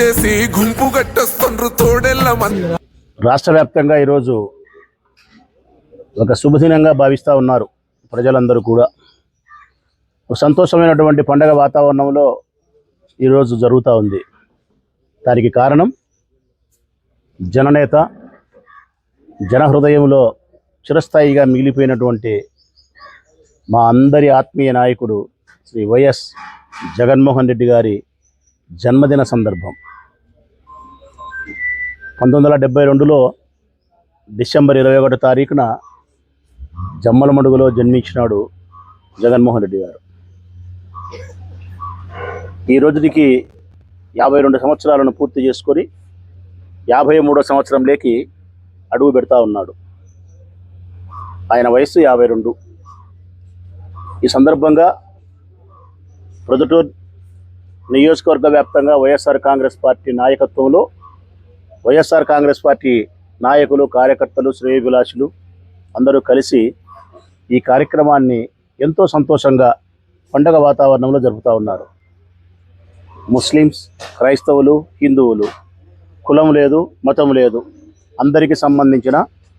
చేసి గుంపు గట్టొస్తుండ్రు తోడెళ్ళ రాష్ట్ర వ్యాప్తంగా ఈరోజు ఒక శుభదినంగా భావిస్తూ ఉన్నారు ప్రజలందరూ కూడా. ఒక సంతోషమైనటువంటి పండగ వాతావరణంలో ఈరోజు జరుగుతూ ఉంది. దానికి కారణం జననేత జనహృదయంలో చిరస్థాయిగా మిగిలిపోయినటువంటి మా అందరి ఆత్మీయ నాయకుడు శ్రీ వైఎస్ జగన్మోహన్ రెడ్డి గారి జన్మదిన సందర్భం. పంతొమ్మిది వందల డెబ్బై రెండులో డిసెంబర్ ఇరవై ఒకటో తారీఖున జమ్మలమడుగులో జన్మించినాడు జగన్మోహన్ రెడ్డి గారు. ఈ రోజుకి యాభై రెండు సంవత్సరాలను పూర్తి చేసుకొని యాభై మూడో సంవత్సరంలోకి అడుగు పెడతా ఉన్నాడు. ఆయన వయస్సు యాభై రెండు. ఈ సందర్భంగా ప్రొద్దుటూరు నియోజకవర్గ వ్యాప్తంగా వైఎస్ఆర్ కాంగ్రెస్ పార్టీ నాయకత్వంలో వైఎస్ఆర్ కాంగ్రెస్ పార్టీ నాయకులు కార్యకర్తలు శ్రేయభిలాషులు అందరూ కలిసి ఈ కార్యక్రమాన్ని ఎంతో సంతోషంగా పండగ వాతావరణంలో జరుపుతూ ఉన్నారు. ముస్లిమ్స్ క్రైస్తవులు హిందువులు కులం లేదు మతం లేదు అందరికీ సంబంధించిన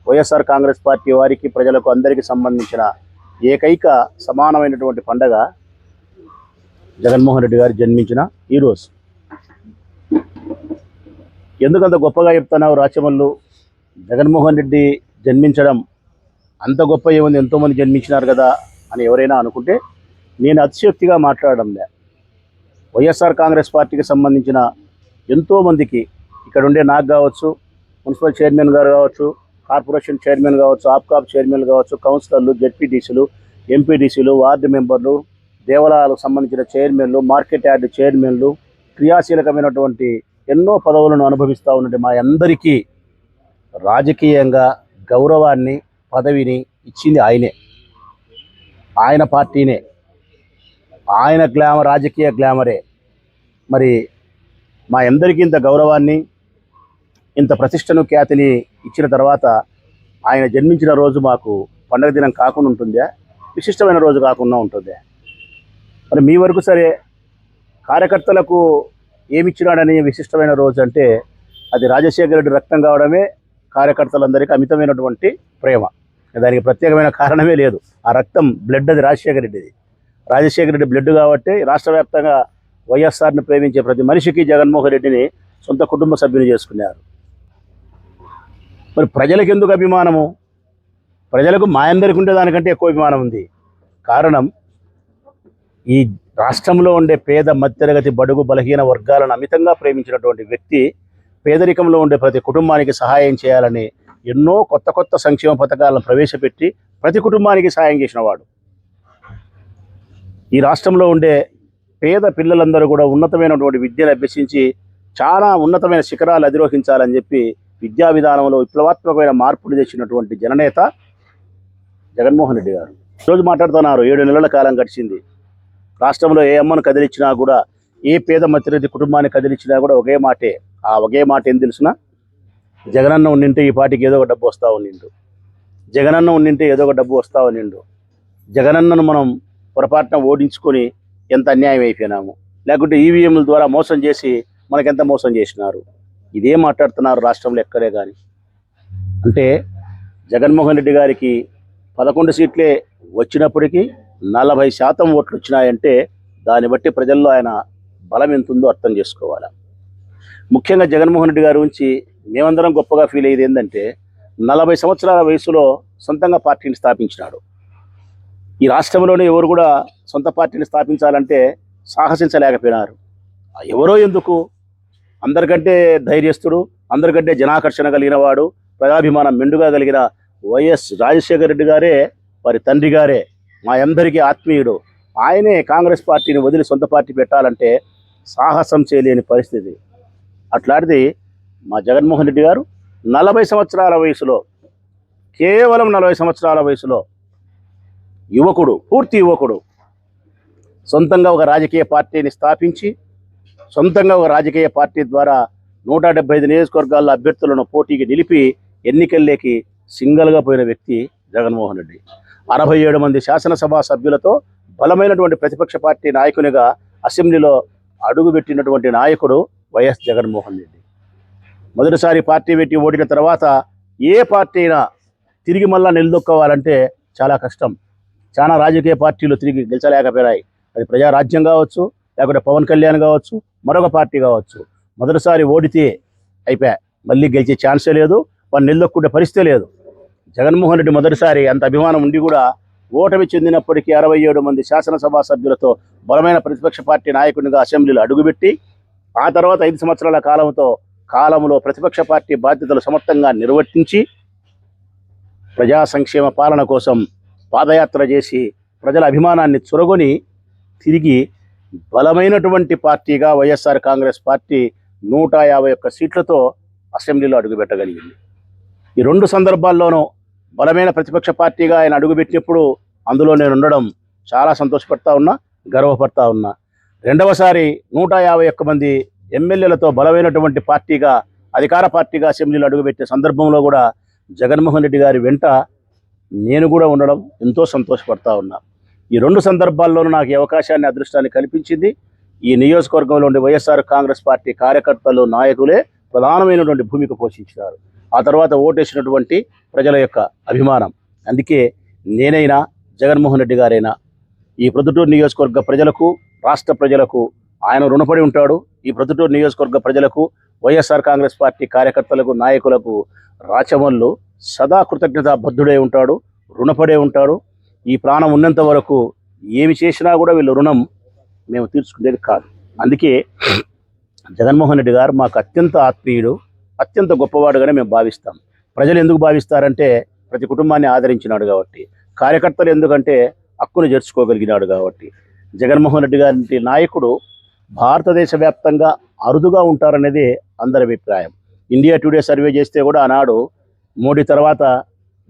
వైఎస్ఆర్ కాంగ్రెస్ పార్టీ వారికి ప్రజలకు అందరికీ సంబంధించిన ఏకైక సమానమైనటువంటి పండగ జగన్మోహన్ రెడ్డి గారు జన్మించిన ఈరోజు ఎందుకంత గొప్పగా చెప్తున్నావు రాచమల్లు? జగన్మోహన్ రెడ్డి జన్మించడం అంత గొప్ప ఏముంది? ఎంతోమంది జన్మించినారు కదా అని ఎవరైనా అనుకుంటే నేను అతిశక్తిగా మాట్లాడడం లే. వైఎస్ఆర్ కాంగ్రెస్ పార్టీకి సంబంధించిన ఎంతోమందికి ఇక్కడ ఉండే నాకు కావచ్చు మున్సిపల్ చైర్మన్ గారు కావచ్చు కార్పొరేషన్ చైర్మన్ కావచ్చు ఆప్కాప్ చైర్మన్ కావచ్చు కౌన్సిలర్లు జెడ్పీటీసీలు ఎంపీటీసీలు వార్డు మెంబర్లు దేవాలయాలకు సంబంధించిన చైర్మన్లు మార్కెట్ యార్డ్ చైర్మన్లు క్రియాశీలకమైనటువంటి ఎన్నో పదవులను అనుభవిస్తూ ఉన్నట్టు మా అందరికీ రాజకీయంగా గౌరవాన్ని పదవిని ఇచ్చింది ఆయనే. ఆయన పార్టీనే. ఆయన గ్లామర్ రాజకీయ గ్లామరే. మరి మా అందరికీ ఇంత గౌరవాన్ని ఇంత ప్రతిష్టను ఖ్యాతిని ఇచ్చిన తర్వాత ఆయన జన్మించిన రోజు మాకు పండగ దినం కాకుండా ఉంటుందా విశిష్టమైన రోజు కాకుండా ఉంటుందా. మరి మీ వరకు సరే కార్యకర్తలకు ఏమిచ్చినాడని విశిష్టమైన రోజు అంటే అది రాజశేఖర రెడ్డి రక్తం కావడమే కార్యకర్తలందరికీ అమితమైనటువంటి ప్రేమ. దానికి ప్రత్యేకమైన కారణమే లేదు. ఆ రక్తం బ్లడ్ అది రాజశేఖర రెడ్డిది. రాజశేఖర రెడ్డి బ్లడ్ కాబట్టి రాష్ట్ర వ్యాప్తంగా వైఎస్ఆర్ని ప్రేమించే ప్రతి మనిషికి జగన్మోహన్ రెడ్డిని సొంత కుటుంబ సభ్యులు చేసుకున్నారు. మరి ప్రజలకు ఎందుకు అభిమానము? ప్రజలకు మా అందరికి ఉండే దానికంటే ఎక్కువ అభిమానం ఉంది. కారణం ఈ రాష్ట్రంలో ఉండే పేద మధ్యతరగతి బడుగు బలహీన వర్గాలను అమితంగా ప్రేమించినటువంటి వ్యక్తి పేదరికంలో ఉండే ప్రతి కుటుంబానికి సహాయం చేయాలని ఎన్నో కొత్త కొత్త సంక్షేమ పథకాలను ప్రవేశపెట్టి ప్రతి కుటుంబానికి సహాయం చేసినవాడు. ఈ రాష్ట్రంలో ఉండే పేద పిల్లలందరూ కూడా ఉన్నతమైనటువంటి విద్యను అభ్యసించి చాలా ఉన్నతమైన శిఖరాలు అధిరోహించాలని చెప్పి విద్యా విధానంలో విప్లవాత్మకమైన మార్పులు తెచ్చినటువంటి జననేత జగన్మోహన్ రెడ్డి గారు. ఈరోజు మాట్లాడుతున్నారు ఏడు నెలల కాలం గడిచింది. రాష్ట్రంలో ఏ అమ్మను కదిలించినా కూడా ఏ పేద మధ్యతరగతి కుటుంబాన్ని కదిలించినా కూడా ఒకే మాటే. ఆ ఒకే మాట ఏం తెలిసిన? జగనన్న ఉండింటే ఈ పాటికి ఏదో ఒక డబ్బు వస్తూ ఉండిండు. జగనన్న ఉండింటే ఏదో ఒక డబ్బు వస్తూ ఉండిండు. జగనన్నను మనం పొరపాటున ఓడించుకొని ఎంత అన్యాయం అయిపోయినాము. లేకుంటే ఈవీఎంల ద్వారా మోసం చేసి మనకెంత మోసం చేసినారు? ఇదే మాట్లాడుతున్నారు రాష్ట్రంలో ఎక్కడే కానీ. అంటే జగన్మోహన్ రెడ్డి గారికి పదకొండు సీట్లే వచ్చినప్పటికీ నలభై శాతం ఓట్లు వచ్చినాయంటే దాన్ని బట్టి ప్రజల్లో ఆయన బలం ఎంత ఉందో అర్థం చేసుకోవాలి. ముఖ్యంగా జగన్మోహన్ రెడ్డి గారి గురించి మేమందరం గొప్పగా ఫీల్ అయ్యేది ఏంటంటే నలభై సంవత్సరాల వయసులో సొంతంగా పార్టీని స్థాపించినాడు. ఈ రాష్ట్రంలోనే ఎవరు కూడా సొంత పార్టీని స్థాపించాలంటే సాహసించలేకపోయినారు. ఎవరో ఎందుకు? అందరికంటే ధైర్యస్తుడు అందరికంటే జనాకర్షణ కలిగిన వాడు ప్రజాభిమానం మెండుగా కలిగిన వైఎస్ రాజశేఖర రెడ్డి గారే వారి తండ్రి గారే. మా అందరికీ ఆత్మీయుడు. ఆయనే కాంగ్రెస్ పార్టీని వదిలి సొంత పార్టీ పెట్టాలంటే సాహసం చేయలేని పరిస్థితి. అట్లాంటిది మా జగన్మోహన్ రెడ్డి గారు నలభై సంవత్సరాల వయసులో కేవలం నలభై సంవత్సరాల వయసులో యువకుడు పూర్తి యువకుడు సొంతంగా ఒక రాజకీయ పార్టీని స్థాపించి సొంతంగా ఒక రాజకీయ పార్టీ ద్వారా నూట డెబ్బై ఐదు నియోజకవర్గాల్లో అభ్యర్థులను పోటీకి నిలిపి ఎన్నికల్లోకి సింగల్గా పోయిన వ్యక్తి జగన్మోహన్ రెడ్డి. అరవై ఏడు మంది శాసనసభ సభ్యులతో బలమైనటువంటి ప్రతిపక్ష పార్టీ నాయకునిగా అసెంబ్లీలో అడుగుపెట్టినటువంటి నాయకుడు వైఎస్ జగన్మోహన్ రెడ్డి. మొదటిసారి పార్టీ పెట్టి ఓడిన తర్వాత ఏ పార్టీ అయినా తిరిగి మళ్ళా నిలదొక్కోవాలంటే చాలా కష్టం. చాలా రాజకీయ పార్టీలు తిరిగి గెలిచలేకపోయాయి అది ప్రజారాజ్యం కావచ్చు లేకుంటే పవన్ కళ్యాణ్ కావచ్చు మరొక పార్టీ కావచ్చు. మొదటిసారి ఓడితే అయిపోయా మళ్ళీ గెలిచే ఛాన్సే లేదు వాళ్ళు నిలదొక్కుంటే పరిస్థితే లేదు. జగన్మోహన్ రెడ్డి మొదటిసారి అంత అభిమానం ఉండి కూడా ఓటమి చెందినప్పటికీ అరవై ఏడు మంది శాసనసభ సభ్యులతో బలమైన ప్రతిపక్ష పార్టీ నాయకునిగా అసెంబ్లీలో అడుగుపెట్టి ఆ తర్వాత ఐదు సంవత్సరాల కాలంతో కాలంలో ప్రతిపక్ష పార్టీ బాధ్యతలు సమర్థంగా నిర్వర్తించి ప్రజా సంక్షేమ పాలన కోసం పాదయాత్ర చేసి ప్రజల అభిమానాన్ని చొరగొని తిరిగి బలమైనటువంటి పార్టీగా వైఎస్ఆర్ కాంగ్రెస్ పార్టీ నూట యాభై ఒక్క సీట్లతో అసెంబ్లీలో అడుగుపెట్టగలిగింది. ఈ రెండు సందర్భాల్లోనూ బలమైన ప్రతిపక్ష పార్టీగా ఆయన అడుగుపెట్టినప్పుడు అందులో నేను ఉండడం చాలా సంతోషపడతా ఉన్నా గర్వపడతా ఉన్నా. రెండవసారి నూట యాభై ఒక్క మంది ఎమ్మెల్యేలతో బలమైనటువంటి పార్టీగా అధికార పార్టీగా అసెంబ్లీలో అడుగుపెట్టే సందర్భంలో కూడా జగన్మోహన్ రెడ్డి గారి వెంట నేను కూడా ఉండడం ఎంతో సంతోషపడతా ఉన్నా. ఈ రెండు సందర్భాల్లోనూ నాకు ఈ అవకాశాన్ని అదృష్టాన్ని కల్పించింది. ఈ నియోజకవర్గంలో ఉండే వైఎస్ఆర్ కాంగ్రెస్ పార్టీ కార్యకర్తలు నాయకులే ప్రధానమైనటువంటి భూమిక పోషించినారు. ఆ తర్వాత ఓటేసినటువంటి ప్రజల యొక్క అభిమానం. అందుకే నేనైనా జగన్మోహన్ రెడ్డి గారైనా ఈ ప్రొద్దుటూరు నియోజకవర్గ ప్రజలకు రాష్ట్ర ప్రజలకు ఆయన రుణపడి ఉంటాడు. ఈ ప్రొద్దుటూరు నియోజకవర్గ ప్రజలకు వైఎస్ఆర్ కాంగ్రెస్ పార్టీ కార్యకర్తలకు నాయకులకు రాచమల్లు సదా కృతజ్ఞతాబద్ధుడై ఉంటాడు రుణపడే ఉంటాడు. ఈ ప్రాణం ఉన్నంత వరకు ఏమి చేసినా కూడా వీళ్ళు రుణం మేము తీర్చుకునేది కాదు. అందుకే జగన్మోహన్ రెడ్డి గారు మాకు అత్యంత ఆత్మీయుడు. అత్యంత గొప్పవాడుగానే మేము భావిస్తాం. ప్రజలు ఎందుకు భావిస్తారంటే ప్రతి కుటుంబాన్ని ఆదరించినాడు కాబట్టి కార్యకర్తలు ఎందుకంటే హక్కును చేర్చుకోగలిగినాడు కాబట్టి. జగన్మోహన్ రెడ్డి గారి నాయకుడు భారతదేశ వ్యాప్తంగా అరుదుగా ఉంటారనేది అందరి అభిప్రాయం. ఇండియా టుడే సర్వే చేస్తే కూడా ఆనాడు మోడీ తర్వాత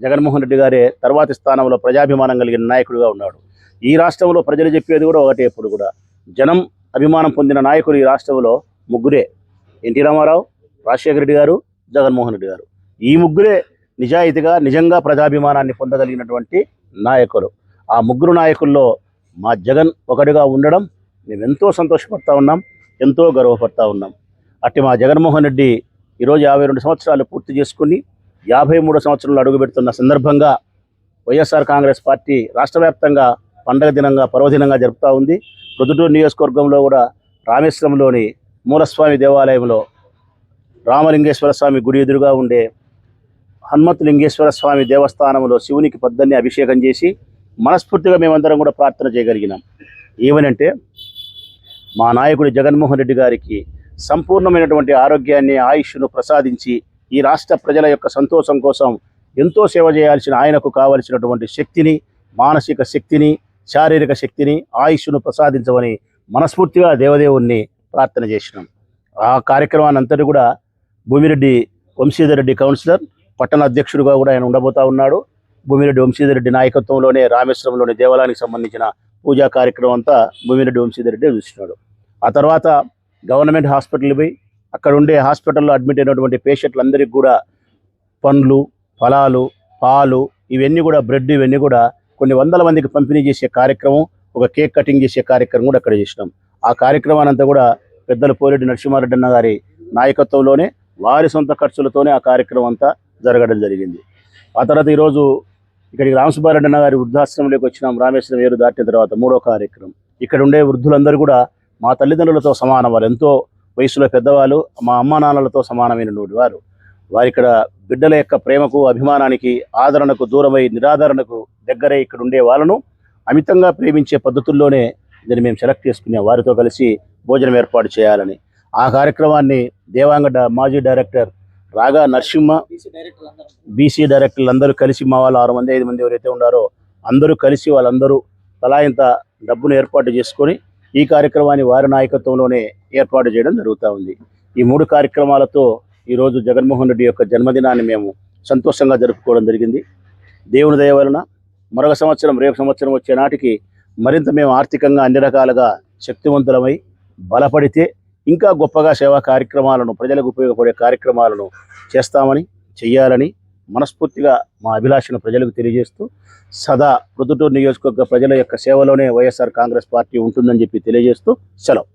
జగన్మోహన్ రెడ్డి గారే తర్వాతి స్థానంలో ప్రజాభిమానం కలిగిన నాయకుడిగా ఉన్నాడు. ఈ రాష్ట్రంలో ప్రజలు చెప్పేది కూడా ఒకటే ఎప్పుడు కూడా. జనం అభిమానం పొందిన నాయకులు ఈ రాష్ట్రంలో ముగ్గురే. ఎన్టీ రామారావు రాజశేఖర రెడ్డి గారు జగన్మోహన్ రెడ్డి గారు. ఈ ముగ్గురే నిజాయితీగా నిజంగా ప్రజాభిమానాన్ని పొందగలిగినటువంటి నాయకులు. ఆ ముగ్గురు నాయకుల్లో మా జగన్ ఒకటిగా ఉండడం మేము ఎంతో సంతోషపడతా ఉన్నాం ఎంతో గర్వపడతా ఉన్నాం. అట్టి మా జగన్మోహన్ రెడ్డి ఈరోజు యాభై రెండు సంవత్సరాలు పూర్తి చేసుకుని యాభై మూడు సంవత్సరాలు అడుగుపెడుతున్న సందర్భంగా వైఎస్ఆర్ కాంగ్రెస్ పార్టీ రాష్ట్ర వ్యాప్తంగా పండగ దినంగా పర్వదినంగా జరుపుతూ ఉంది. ప్రొద్దుటూరు నియోజకవర్గంలో కూడా రామేశ్వరంలోని మూలస్వామి దేవాలయంలో రామలింగేశ్వర స్వామి గుడి ఎదురుగా ఉండే హనుమతులింగేశ్వర స్వామి దేవస్థానంలో శివునికి పద్దన్ని అభిషేకం చేసి మనస్ఫూర్తిగా మేమందరం కూడా ప్రార్థన చేయగలిగినాం. ఏమనంటే మా నాయకుడు జగన్మోహన్ రెడ్డి గారికి సంపూర్ణమైనటువంటి ఆరోగ్యాన్ని ఆయుష్ను ప్రసాదించి ఈ రాష్ట్ర ప్రజల యొక్క సంతోషం కోసం ఎంతో సేవ చేయాల్సిన ఆయనకు కావలసినటువంటి శక్తిని మానసిక శక్తిని శారీరక శక్తిని ఆయుష్ను ప్రసాదించమని మనస్ఫూర్తిగా దేవదేవుణ్ణి ప్రార్థన చేసినాం. ఆ కార్యక్రమాన్ని అంతటి కూడా భూమిరెడ్డి వంశీధర్ రెడ్డి కౌన్సిలర్ పట్టణ అధ్యక్షుడిగా కూడా ఆయన ఉండబోతా ఉన్నాడు. భూమిరెడ్డి వంశీధర్ రెడ్డి నాయకత్వంలోనే రామేశ్వరంలోని దేవాలయానికి సంబంధించిన పూజా కార్యక్రమం అంతా భూమిరెడ్డి వంశీధర్ రెడ్డి చూస్తున్నాడు ఆ తర్వాత గవర్నమెంట్ హాస్పిటల్ పోయి అక్కడ ఉండే హాస్పిటల్లో అడ్మిట్ అయినటువంటి పేషెంట్లందరికీ కూడా పండ్లు ఫలాలు పాలు ఇవన్నీ కూడా బ్రెడ్ ఇవన్నీ కూడా కొన్ని వందల మందికి పంపిణీ చేసే కార్యక్రమం ఒక కేక్ కటింగ్ చేసే కార్యక్రమం కూడా అక్కడ చేసినాం. ఆ కార్యక్రమాన్ని అంతా కూడా పెద్దల పోరెడ్డి నరసింహారెడ్డి అన్న గారి నాయకత్వంలోనే వారి సొంత ఖర్చులతోనే ఆ కార్యక్రమం అంతా జరగడం జరిగింది. ఆ తర్వాత ఈరోజు ఇక్కడికి రామసుబ్బారెడ్డి అన్న గారి వృద్ధాశ్రమంలోకి వచ్చినాం. రామేశ్వరం ఏరు దాటిన తర్వాత మూడో కార్యక్రమం. ఇక్కడ ఉండే వృద్ధులందరూ కూడా మా తల్లిదండ్రులతో సమానం వారు. ఎంతో వయసులో పెద్దవాళ్ళు మా అమ్మా నాన్నలతో సమానమైనటువంటి వారు. వారి ఇక్కడ బిడ్డల యొక్క ప్రేమకు అభిమానానికి ఆదరణకు దూరమై నిరాదరణకు దగ్గరే ఇక్కడ ఉండే వాళ్ళను అమితంగా ప్రేమించే పద్ధతుల్లోనే దీన్ని మేము సెలెక్ట్ చేసుకునే వారితో కలిసి భోజనం ఏర్పాటు చేయాలని ఆ కార్యక్రమాన్ని దేవాంగ మాజీ డైరెక్టర్ రాగా నరసింహ బీసీ డైరెక్టర్లు అందరూ కలిసి మా వాళ్ళు ఆరు మంది ఐదు మంది ఎవరైతే ఉన్నారో అందరూ కలిసి వాళ్ళందరూ తలా ఇంత డబ్బును ఏర్పాటు చేసుకొని ఈ కార్యక్రమాన్ని వారి నాయకత్వంలోనే ఏర్పాటు చేయడం జరుగుతూ ఉంది. ఈ మూడు కార్యక్రమాలతో ఈరోజు జగన్మోహన్ రెడ్డి యొక్క జన్మదినాన్ని మేము సంతోషంగా జరుపుకోవడం జరిగింది. దేవుని దయ వలన మరొక సంవత్సరం రేపు సంవత్సరం వచ్చే నాటికి మరింత మేము ఆర్థికంగా అన్ని రకాలుగా శక్తివంతులమై బలపడితే ఇంకా గొప్పగా సేవా కార్యక్రమాలను ప్రజలకు ఉపయోగపడే కార్యక్రమాలను చేస్తామని చెయ్యాలని మనస్ఫూర్తిగా మా అభిలాషను ప్రజలకు తెలియజేస్తూ సదా ప్రొద్దుటూరు నియోజకవర్గ ప్రజల యొక్క సేవలోనే వైఎస్ఆర్ కాంగ్రెస్ పార్టీ ఉంటుందని చెప్పి తెలియజేస్తూ సెలవు.